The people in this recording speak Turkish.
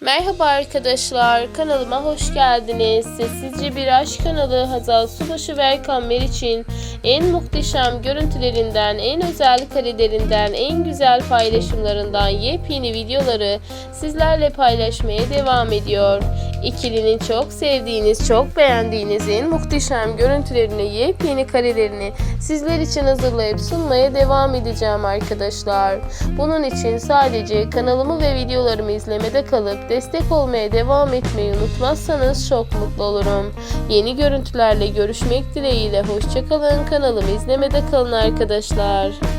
Merhaba arkadaşlar, kanalıma hoş geldiniz. Sessizce bir aşk kanalı Hazal Subaşı ve Erkan Meriç'in en muhteşem görüntülerinden, en özel karelerinden, en güzel paylaşımlarından yepyeni videoları sizlerle paylaşmaya devam ediyor. İkilinin çok sevdiğiniz, çok beğendiğiniz en muhteşem görüntülerini, yepyeni karelerini sizler için hazırlayıp sunmaya devam edeceğim arkadaşlar. Bunun için sadece kanalımı ve videolarımı izlemede kalıp destek olmaya devam etmeyi unutmazsanız çok mutlu olurum. Yeni görüntülerle görüşmek dileğiyle hoşçakalın kanalımı izlemede kalın arkadaşlar.